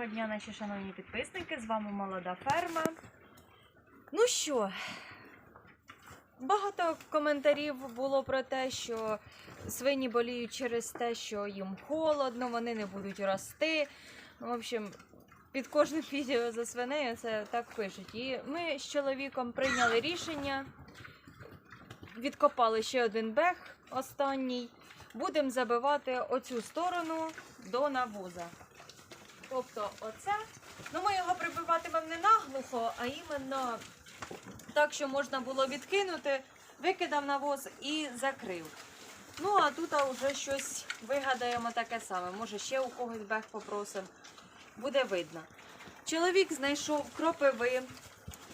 Доброго дня, наші шановні підписники. З вами молода ферма. Ну що, багато коментарів було про те, що свині боліють через те, що їм холодно, вони не будуть рости. В общем, під кожним відео за свинею це так пишуть. І ми з чоловіком прийняли рішення, відкопали ще один бег останній. Будемо забивати оцю сторону до навоза. Тобто оце. Ну ми його прибиватимемо не наглухо, а іменно так, що можна було відкинути, викидав навоз і закрив. Ну, а тут вже щось вигадаємо таке саме. Може, ще у когось бег попросимо. Буде видно. Чоловік знайшов кропиви.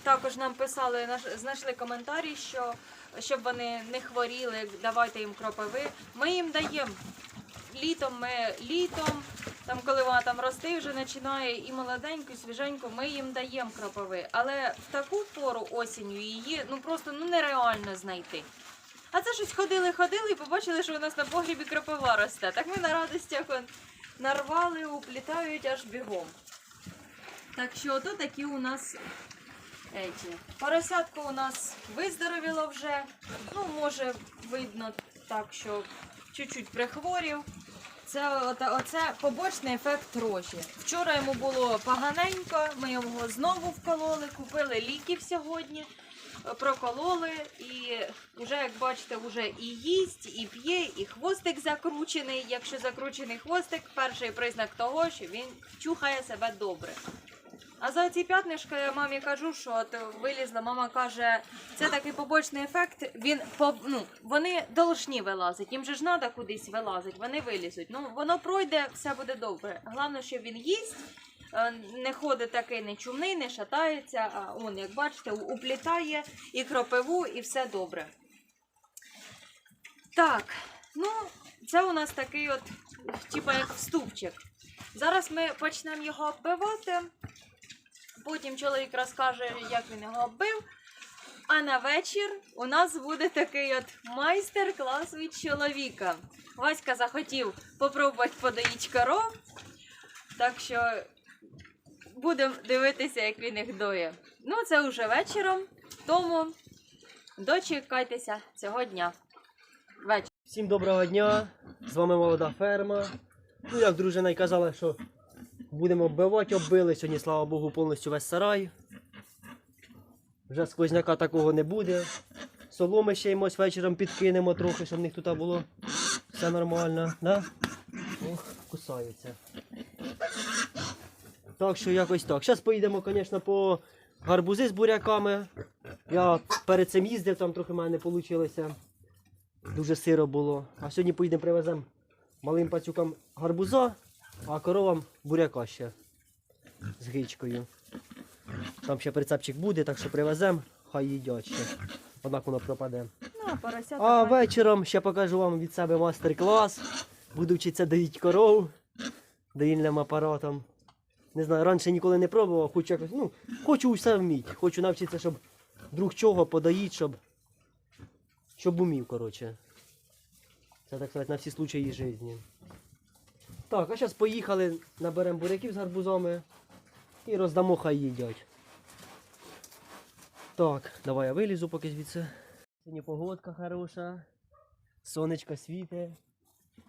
Також нам писали, знайшли коментарі, що щоб вони не хворіли, давайте їм кропиви. Ми їм даємо літом, ми літом, там, коли вона там рости, вже починає і молоденьку, і свіженьку, ми їм даємо кропиви. Але в таку пору осінню її ну просто ну нереально знайти. А це щось ходили, ходили і побачили, що у нас на погрібі кропива росте. Так ми на радостях он нарвали, уплітають аж бігом. Так що ото такі у нас еті. Поросятко у нас виздоровіло вже. Ну, може, видно так, що чуть-чуть прихворів. Це оте- оце побочний ефект рожі. Вчора йому було поганенько, ми його знову вкололи, купили ліків сьогодні, е, прокололи і вже, як бачите, вже і їсть, і п'є, і хвостик закручений. Якщо закручений хвостик, перший признак того, що він чухає себе добре. А за ці п'ятнишка я мамі кажу, що от вилізла, мама каже, це такий побочний ефект. Він по ну вони должні вилазити. Їм же ж треба кудись вилазити, вони вилізуть. Ну воно пройде, все буде добре. Головне, що він їсть, е, не ходить такий не чумний, не шатається. А он, як бачите, уплітає і кропиву, і все добре. Так, ну це у нас такий от, типа як вступчик. Зараз ми почнемо його оббивати. Потім чоловік розкаже, як він його оббив. А на вечір у нас буде такий от майстер-клас від чоловіка. Васька захотів попробувати подоїть коров. Так що будемо дивитися, як він їх доє. Ну, це вже вечором, тому дочекайтеся цього дня. Вечір. Всім доброго дня! З вами молода ферма. Ну, як дружина й казала, що будемо оббивати, оббили. Сьогодні, слава Богу, повністю весь сарай. Вже сквозняка такого не буде. Соломи ще ймось вечором підкинемо трохи, щоб в них тут було все нормально. Да? Ох, кусаються. Так що якось так. Зараз поїдемо, звісно, по гарбузи з буряками. Я перед цим їздив, там трохи в мене не вийшло. Дуже сиро було. А сьогодні поїдемо привеземо малим пацюкам гарбуза, а коровам буряка ще з гичкою. Там ще прицепчик буде, так що привеземо, хай їдять ще. Однак воно пропаде. Ну, а поросята. А вечором ще покажу вам від себе майстер-клас. Буду вчитися доїть коров доїльним апаратом. Не знаю, раніше ніколи не пробував, хочу якось, ну, хочу все вміти. Хочу навчитися, щоб друг чого подоїть, щоб, щоб умів, коротше. Це так сказати на всі случаї житті. Так, а зараз поїхали, наберемо буряків з гарбузами і роздамо, хай їдять. Так, давай я вилізу поки звідси. Сьогодні погодка хороша, сонечко світе.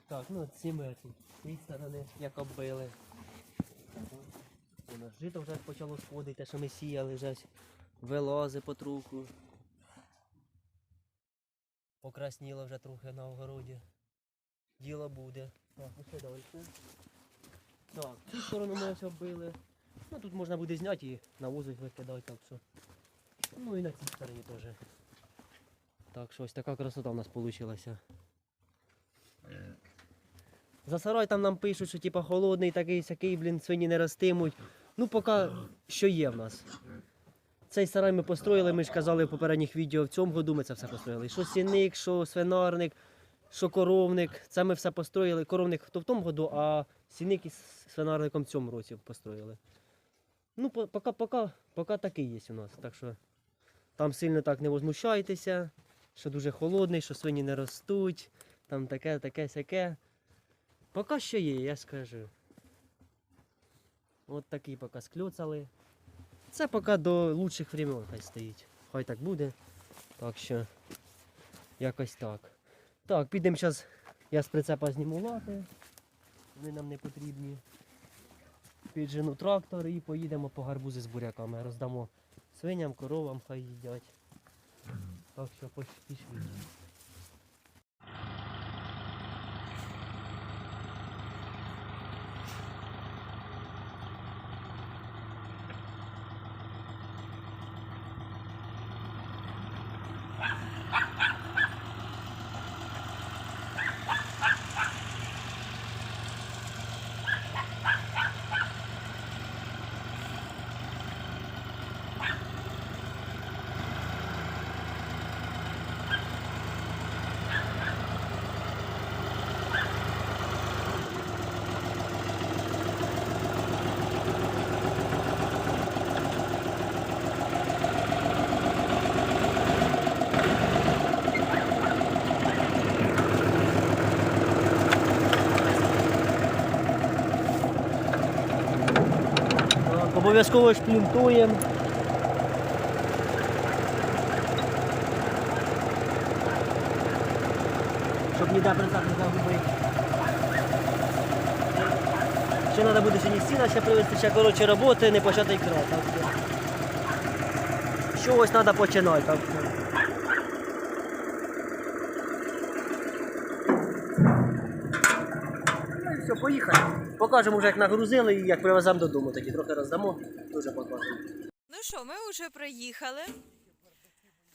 Так, ну ці ми цієї сторони як оббили. У нас жито вже почало сходити, те, що ми сіяли вже вилази потроху. Покрасніло вже трохи на огороді. Діло буде. Так, ну що далі? Так, цю сторону ми ось оббили. Ну тут можна буде зняти і на викидати, так що. Ну і на цій стороні теж. Так що ось така красота в нас вийшла. За сарай там нам пишуть, що типа холодний такий сякий, блін, свині не ростимуть. Ну, поки що є в нас. Цей сарай ми построїли, ми ж казали в попередніх відео, в цьому году ми це все построїли. Що сінник, що свинарник, що коровник. Це ми все построїли. Коровник то в тому году, а сінник із свинарником в цьому році построїли. Ну, по- поки, поки, поки такий є у нас. Так що там сильно так не возмущайтеся, що дуже холодний, що свині не ростуть, там таке, таке, сяке. Поки що є, я скажу. От такий поки скльоцали. Це поки до лучших времен хай стоїть. Хай так буде. Так що якось так. Так, підемо зараз. Я з прицепа зніму лати. Вони нам не потрібні. Піджену трактор і поїдемо по гарбузи з буряками. Роздамо свиням, коровам, хай їдять. Так що пішли. Так, обов'язково шплінтуємо. Щоб ніде прицеп не загубити. Ще треба буде ще стіна ще привезти, ще коротше роботи, не почати ікра. Так що. Щось треба починати. Так. Ну і все, поїхали. Покажемо вже, як нагрузили і як привеземо додому. Тоді трохи роздамо, дуже покажемо. Ну що, ми вже приїхали.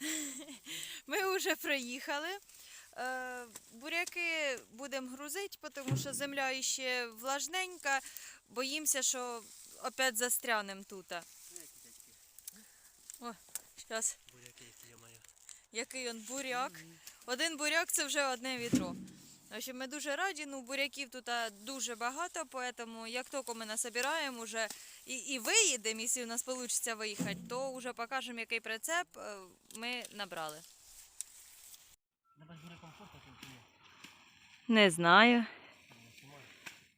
Ми вже приїхали. Е, буряки будемо грузити, тому що земля ще влажненька. Боїмося, що опять застрянемо тут. О, зараз. Який он буряк. Один буряк це вже одне відро. В общем, ми дуже раді, ну буряків тут дуже багато, тому як тільки ми насобираємо вже і, і виїдемо, якщо у нас вийде виїхати, то вже покажемо, який прицеп е, ми набрали. Не знаю.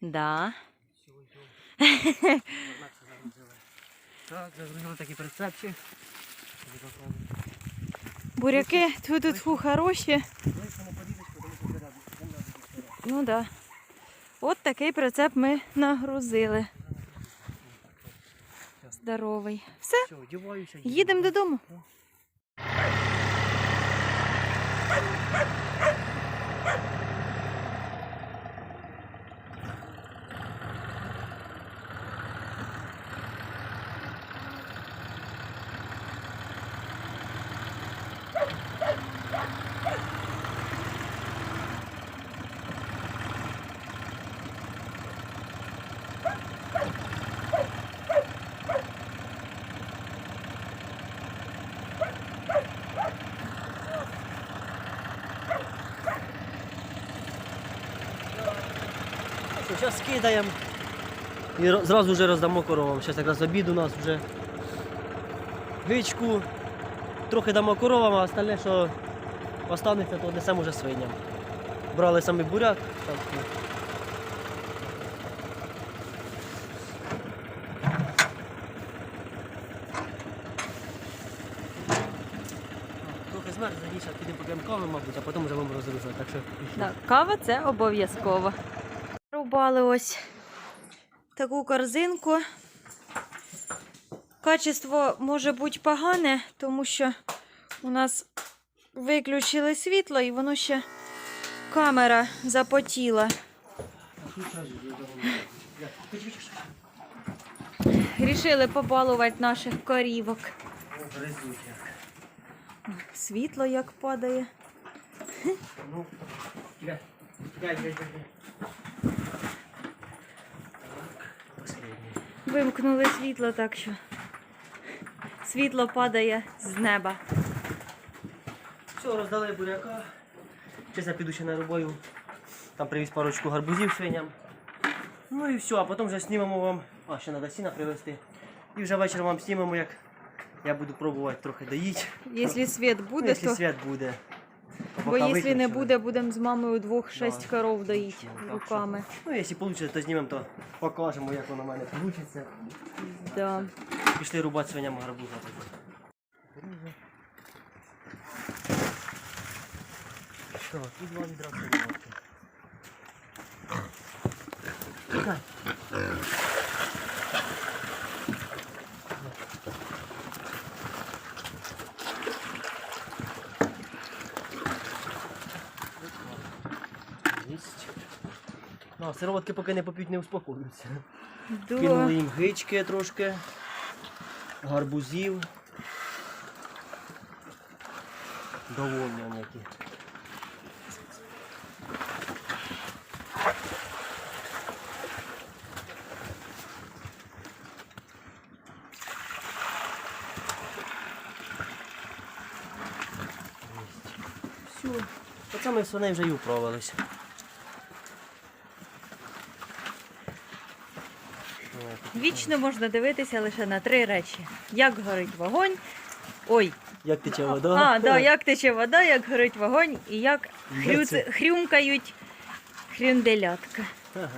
Да. Так, загрузили такі прицепчі. Буряки тут, тут фу, хороші. Ну да. От такий прицеп ми нагрузили. Здоровий. Все, їдемо додому. Зараз скидаємо. І зразу вже роздамо коровам. Зараз якраз обід у нас вже. Гичку. Трохи дамо коровам, а остальне, що останеться, то несемо вже свиням. Брали саме буряк. Що. Трохи змерз, раніше підемо поп'ємо кави, мабуть, а потім вже будемо розгружати. Так що. Так, кава це обов'язково. Рубали ось таку корзинку. Качество може бути погане, тому що у нас виключили світло і воно ще камера запотіла. Рішили побалувати наших корівок. Світло як падає. Ну, Вимкнули світло, так що світло падає з неба. Все, роздали буряка. Зараз я піду ще на рубою. Там привіз парочку гарбузів свиням. Ну і все, а потім вже знімемо вам. А, ще треба сіна привезти. І вже вечором вам знімемо, як я буду пробувати трохи доїти. Якщо світ Ну, буде, якщо то свят буде. Бо якщо не буде, будемо з мамою двох шесть коров доїть Так що, руками. Ну, якщо вийде, то знімемо, то покажемо, як воно в мене вийде. Да. Пішли рубати свиням гарбуза. Що, тут два відра Сироватки поки не поп'ють, не успокоюються. Да. Кинули їм гички трошки, гарбузів. Довольні вони які. Все. Оце ми свиней вже й управилися. Вічно можна дивитися лише на три речі: як горить вогонь. Ой, Як тече вода? а, да, як тече вода, як горить вогонь і як хрюц... це? хрюмкають хрюнделятка. Ага.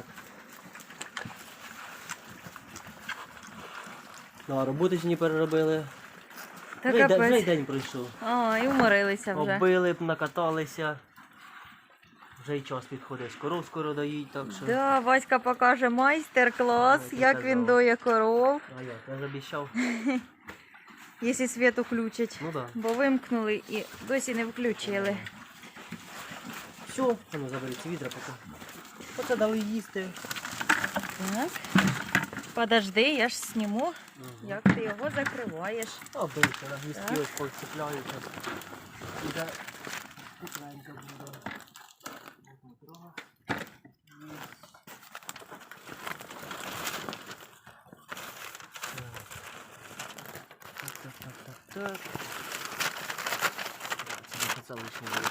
Ну, а роботи сьогодні переробили. Та вже, й де- вже й день пройшов. А, і уморилися вже. Оббили б, накаталися. Вже й час підходить. Коров скоро доїть, так що. Да, Васька покаже майстер-клас, ти як він казала. доє коров, А як? Я ж обіцяв. якщо світ включать. Ну так. Да. Бо вимкнули і досі не включили. Все, а ну ці відра поки. Оце дали їсти. Так. Подожди, я ж зніму, Мгм. як ти його закриваєш. А бийте, на гвіздки ось повцепляються. Іде тепленько буде. Дмитро. Так, так, так, так, так. Це це лишнє буде.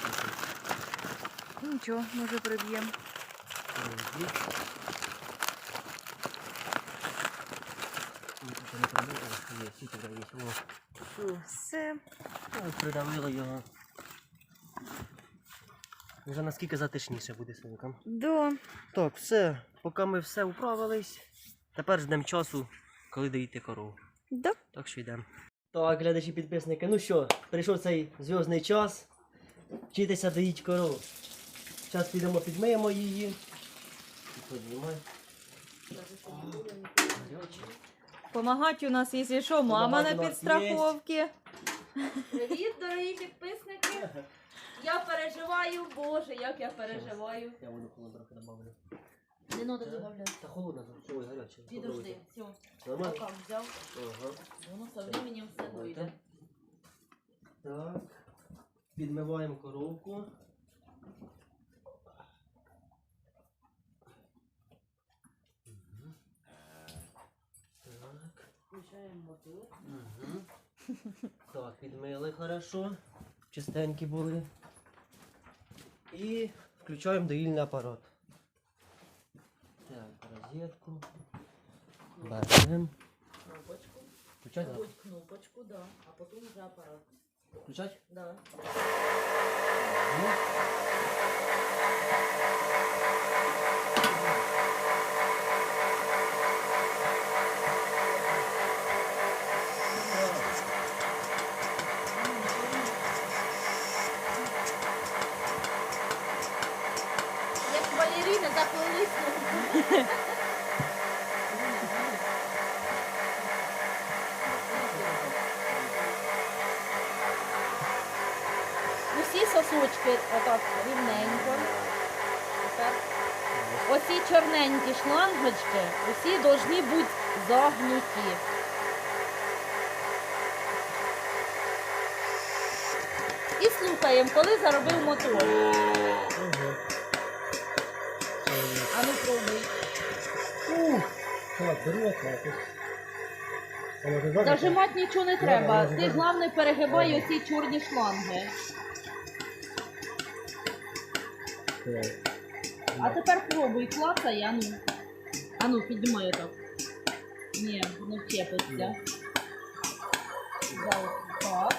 Ну, Нічого, може приб'ємо. Все. Ой, придавило його. Вже наскільки затишніше буде синкам. Да. Так, все. Поки ми все управились. Тепер ждемо часу, коли доїти корову. Да. Так що йдемо. Так, глядачі підписники, ну що, прийшов цей зв'язний час. Вчитися доїть корову. Зараз підемо підмиємо її. Помагать у нас, якщо що, мама Помагать на нас підстраховці. Привіт, дорогі підписники! Я переживаю, боже, як я переживаю. Я воду холодно трохи добавлю. Не треба додавати. Та холодно, ой, гаряче. Підожди, все, Нормально? стакан взяв, Ага. воно со временем все дойде. Так. Підмиваємо коровку. Угу. Так, підмили хорошо. Чистенькі були. І включаємо доїльний апарат. Так, розетку. Беремо. Кнопочку. Включать? да? Будь кнопочку, да, а потім вже апарат. Включать? Да. Ну. Усі сосочки отак рівненько. Оці чорненькі шлангочки, усі повинні бути загнуті. І слухаємо, коли заробив мотор. А ну пробуй. Ух? Зажимати нічого не треба. Ти головне перегибай оці чорні шланги. А тепер пробуй, клацай, а ну. А ну, піднімай так. Ні, не вчепиться. Так.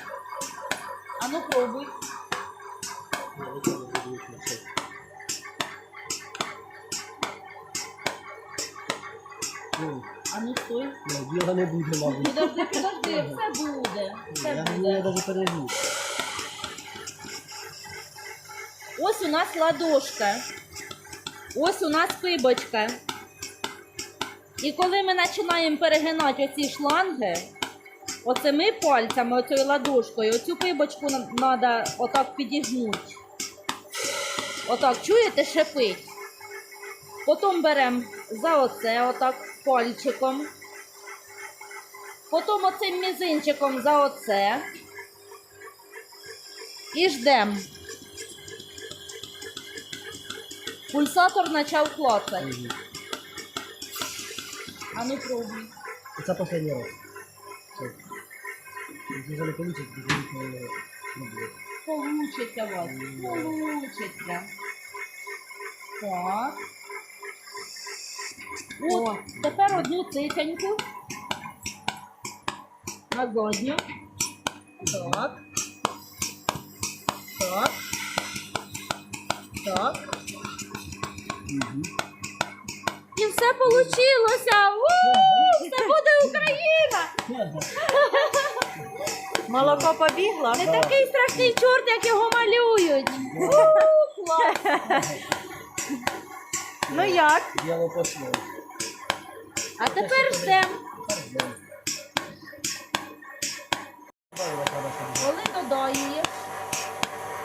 А ну пробуй. А ну стой. ну, Діла не буде, мабуть. Підожди, підожди, все буде. Все Я не буде. навіть пережив. Ось у нас ладошка. Ось у нас пибочка. І коли ми починаємо перегинати оці шланги, оцими пальцями, оцією ладошкою, оцю пибочку треба отак підігнути. Отак, чуєте, шипить. Потім беремо за оце, отак пальчиком. Потім оцим мізинчиком за оце. І ждемо. Пульсатор почав клацати. Мгм. А ну пробуй. Це останній раз. Все. Якщо вже не вийде, то не буде. Получиться у вас. Получиться. Так. От, тепер одну цитеньку. На задню. Так. Так. Так. Мгм. І все получилося! У! Це буде Україна! Молоко побігло. Не такий страшний чорт, як його малюють. У, клас! Ну як? Діло пошло. А тепер ждемо. Коли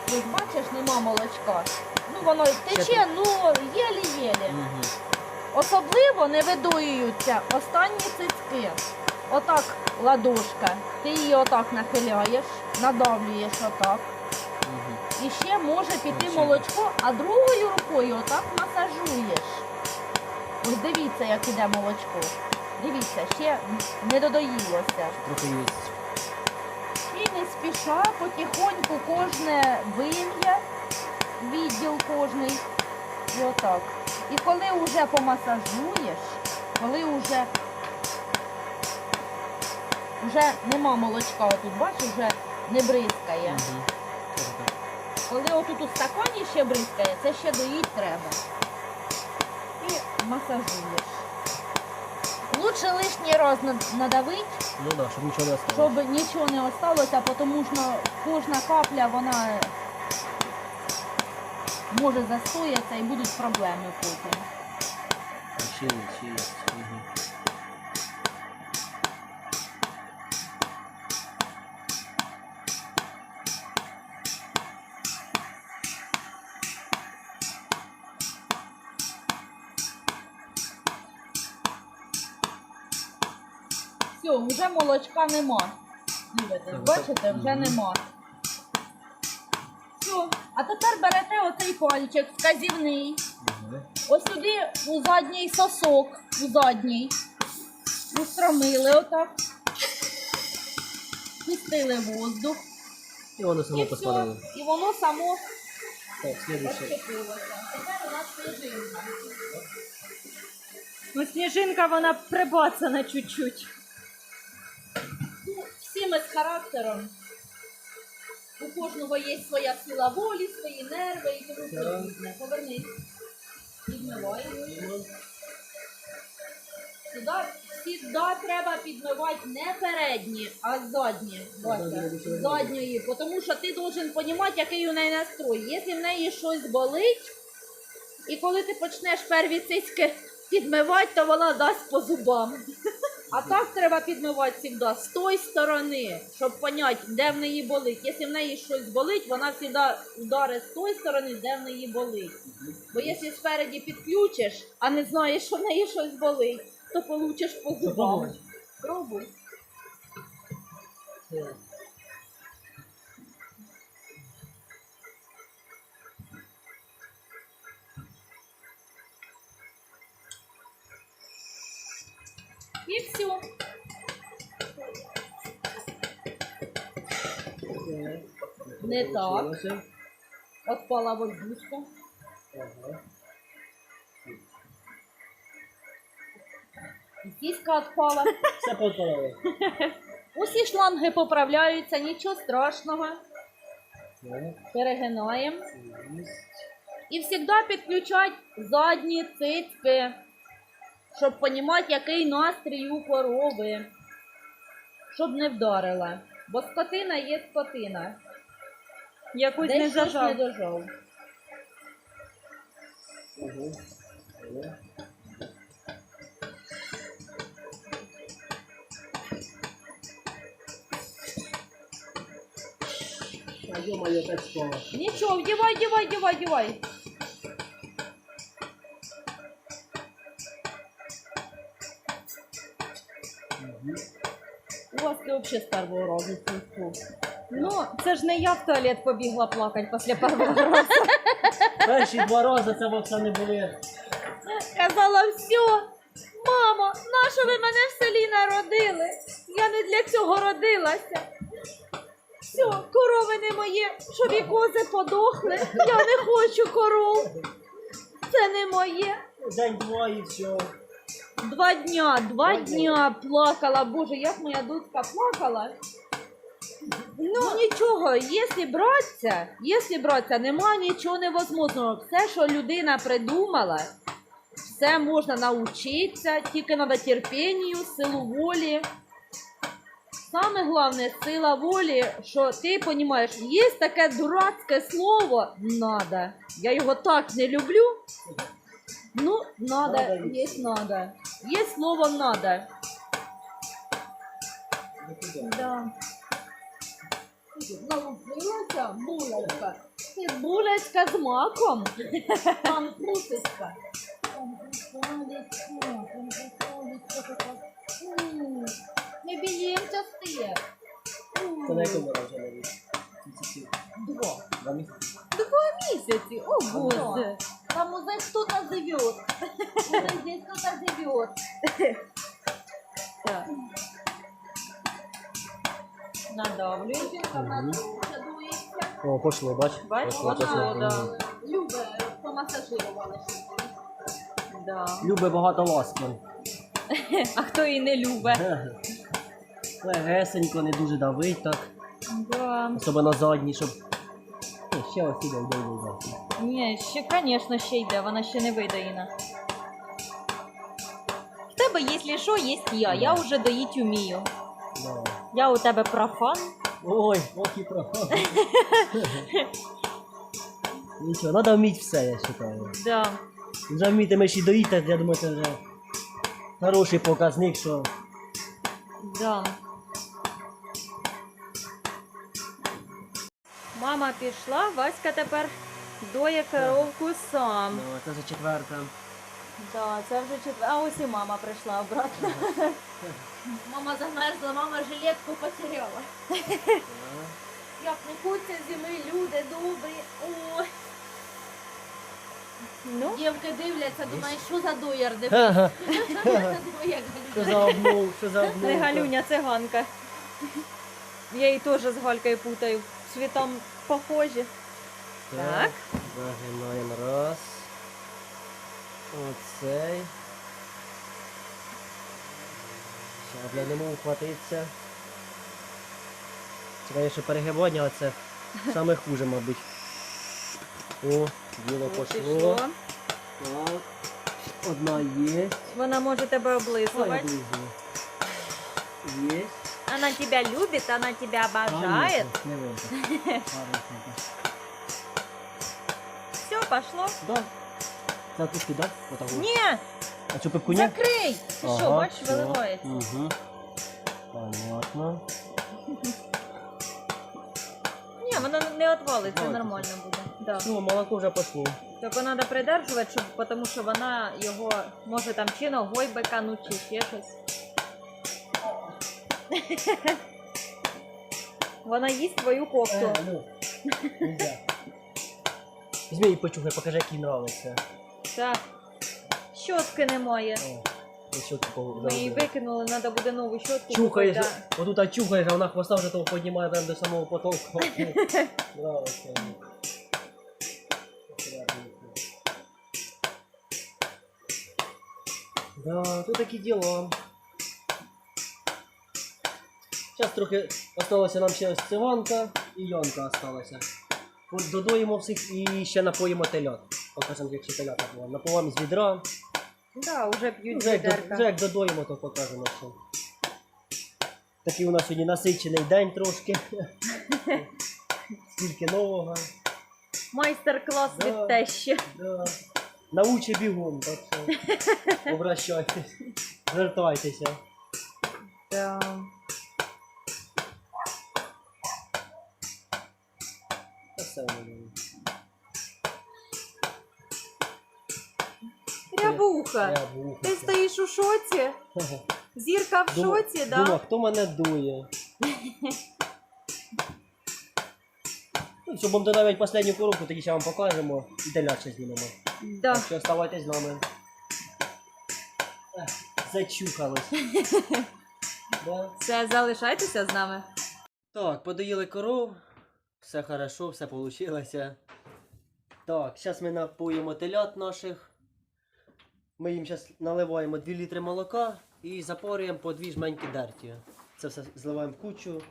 ось бачиш, нема молочка. Ну воно тече, ну єлі-єлі. Особливо не видоюються останні цицьки. Отак ладошка. Ти її отак нахиляєш, надавлюєш отак. І ще може піти молочко, а другою рукою отак масажуєш. Ось дивіться, як іде молочко. Дивіться, ще не додоїлося. Трохи є. І не спіша, потихоньку кожне вим'я, відділ кожний. І отак. І коли вже помасажуєш, коли вже, вже нема молочка, отут бачиш, вже не бризкає. Трохи. Коли отут у стакані ще бризкає, це ще доїть треба. Масажуєш. Лучше лишній раз надавити, Ну да, щоб нічого не осталось. щоб нічого не осталося, тому що кожна капля вона може застояться і будуть проблеми потім. Ще є. Мгм. Молочка нема. Дивитесь, бачите, вже нема. Все, а тепер берете оцей пальчик вказівний. Ось сюди у задній сосок, у задній. Устромили отак. Пустили воздух. І воно само поспадало. І воно само розчепилося. Тепер у нас сніжинка. Ну, сніжинка вона прибацана чуть-чуть. Ну, з характером. У кожного є своя сила волі, свої нерви і тому подібне. Повернись. Підмивай. Сюди, сюди треба підмивати не передні, а задні. Бачите, задньої. Тому що ти должен розуміти, який у неї настрой. Якщо в неї щось болить, і коли ти почнеш перві цицьки підмивати, то вона дасть по зубам. А так треба підмивати завжди з тої сторони, щоб зрозуміти, де в неї болить. Якщо в неї щось болить, вона завжди ударить з тої сторони, де в неї болить. Бо якщо спереді підключиш, а не знаєш, що в неї щось болить, то получиш по зубам. Пробуй. І все. Не так. Отпала воздушка. Ага. І сіська отпала. Все подпадало. Усі шланги поправляються, нічого страшного. Перегинаємо. І завжди підключать задні цицьки, щоб розуміти, який настрій у корови. Щоб не вдарила. Бо скотина є скотина. Якось Десь не щось не зажав. дожав. А ё-моё, так спала. Нічого, вдівай, вдівай, вдівай, вдівай. У вас ти взагалі з першого разу. Ну, це ж не я в туалет побігла плакати після першого разу. Перші два рази це вовсе не були. Казала все. Мамо, нащо ви мене в селі народили? Я не для цього родилася. Все, корови не моє, щоб і кози подохли. Я не хочу коров. Це не моє. День-два і все. Два дня, два дня плакала. Боже, як моя дочка плакала. Ну нічого, якщо братися, якщо братися, нема нічого невозможного. Все, що людина придумала, все можна навчитися, тільки треба терпінню, силу волі. Саме головне сила волі, що ти розумієш, є таке дурацьке слово надо. Я його так не люблю. Ну, надо, Надо і є надо. Є слово надо. Да. Налупилася булочка. Це булочка з маком. Там крутиться. М, Не біємося з тих. Це на якому разі не Два. Два місяці. Два місяці. О, Боже. Там уже кто-то живет. Уже здесь кто-то живет. Так. Надавлюю. Мгм. О, пошло, бач. Бач, Пошло, пошло, пошло. да. Любе помасажирували. Да. Любить багато ласки. А хто її не любить? Легесенько, не дуже давить так. Да. Особливо задній, щоб. Ні, ще ось іде, йде, йде, йде. Ні, ще, звісно, ще йде, вона ще не видаїна. В тебе, якщо що, є я. Я вже доїть вмію. Да. Я у тебе профан. Ой, ох і проход. Нічого, треба вміти все, я вважаю. Да. Вже вмітимеш і доїти, я думаю, це вже хороший показник, що Да. Мама пішла, Васька тепер доє коровку сам. ну, це за четверта. Да, це вже четвер. А ось і мама прийшла обратно. Мама замерзла, мама жилетку потеряла. Як не хочеться зими, люди добрі. Ой. Ну, Дівки дивляться, думають, що за дояр де Що за обмов, що за обмов. це Галюня циганка. Я її теж з Галькою путаю. Світом похожі. Так. Загинаємо раз. Оцей. Ще для не можу хватитися. Це, звісно, перегибання, це саме хуже, мабуть. О, діло пошло. Так. Одна є. Вона може тебе облизувати. Є. Она тебя любит, она тебя обожает. Не. Все, пошло. Да. Це тут кидав? Отак. от. Ні, А що пивкуня? закрий. Ти що, бачиш, виливається. Угу. Понятно. Ні, воно не отвалиться, Отвалиться. нормально буде. Да. Все, молоко вже пошло. Тільки треба придержувати, щоб, тому що вона його може там чи ногой бекануть, чи ще щось. Вона їсть твою кофту. Е, ну. Візьми і почухай, покажи, який нравиться. Так. Щотки немає. О, ось що такого Ми її викинули, треба буде нову щотку. Чухаєш, купити, да. отут а чухаєш, а вона хвоста вже того піднімає прямо до самого потолку. Нравиться. Аккуратненько. Да, тут такі діла. Зараз трохи осталося нам ще ось циванка і йонка осталася. От додоїмо всіх і ще напоїмо телят. Покажемо, як ще телята було. Напоїмо з відра. Да, вже п'ють Вже як, до- відерка. вже як додоїмо, то покажемо ще. Такий у нас сьогодні насичений день трошки. Скільки нового. Майстер-клас Да. від тещі. Да. Научи бігом, так що обращайтесь, звертайтеся. Да. Все воно. Рябуха, Я ти стоїш у шоці? Зірка в Думав- шоці, да? Думав, хто мене дує. Ну, що будемо додавати останню коробку, тоді ще вам покажемо і далі знімемо. Да. Так що оставайтесь з нами. Ех, Зачухались. да? Все, залишайтеся з нами. Так, подоїли коров, все хорошо, все вийшло. Так, зараз ми напоїмо телят наших. Ми їм зараз наливаємо 2 літри молока і запорюємо по дві жменьки дерті. Це все зливаємо в кучу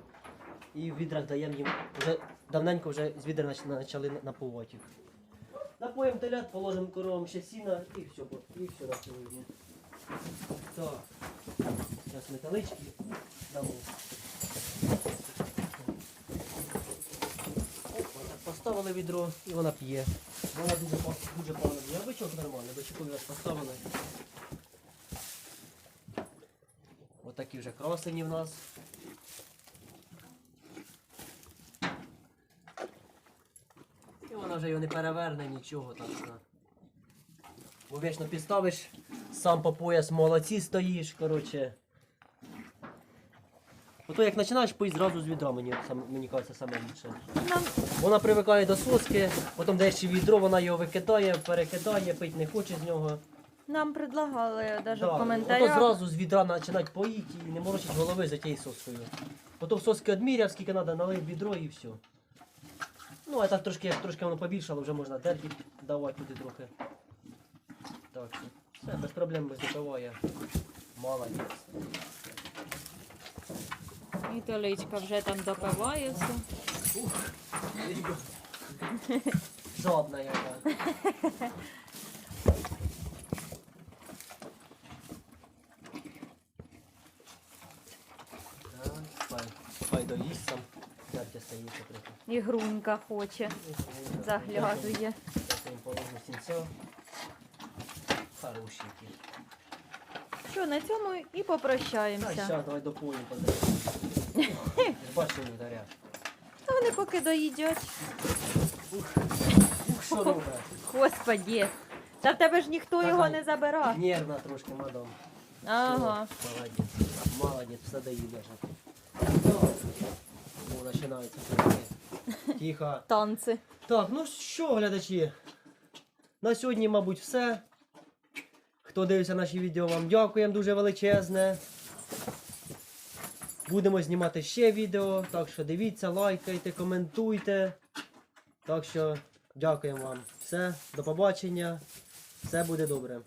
і в відрах даємо їм. Вже давненько вже з відер нач- почали напувати. Напоїмо телят, положимо коровам ще сіна і все, і все напоїмо. Так, зараз металички дамо. Опа, так поставили відро і вона п'є. Вона дуже, дуже погано б'є. Бичок нормальний, бичокові раз поставили. Отакі вже красені в нас. І вона вже його не переверне, нічого так. Бо вічно підставиш, сам по пояс молодці стоїш, коротше. Ото як починаєш пить зразу з відра, мені, сам- мені кажеться, саме ліпше. Вона привикає до соски, потім дає ще відро, вона його викидає, перекидає, пить не хоче з нього. Нам предлагали навіть Да, в Ото коментарях. зразу з відра починають поїти і не морочить голови за тією соскою. Потім соски відміряв, скільки треба, налив відро і все. Ну, а так трошки, як трошки воно побільшало, вже можна дерті давати туди трохи. Так все, без проблем без допиває. Молодець. І Толичка вже там допиває все. Жодна яка. І грунька хоче, заглядує. Положу які. Що, на цьому і попрощаємося. зараз давай до полі подивимось. Бачу, не даря. Та вони поки доїдять. Ух, що робить? Господі. Та в тебе ж ніхто його не забирав. Нервна трошки, мадам. Ага. Всё, Молодец. Молодец, все доїдеш. О, починається. Тихо. Танці. Так, ну що, глядачі? На сьогодні, мабуть, все. Хто дивився наші відео, вам дякуємо дуже величезне. Будемо знімати ще відео, так що дивіться, лайкайте, коментуйте. Так що дякуємо вам. Все, до побачення. Все буде добре.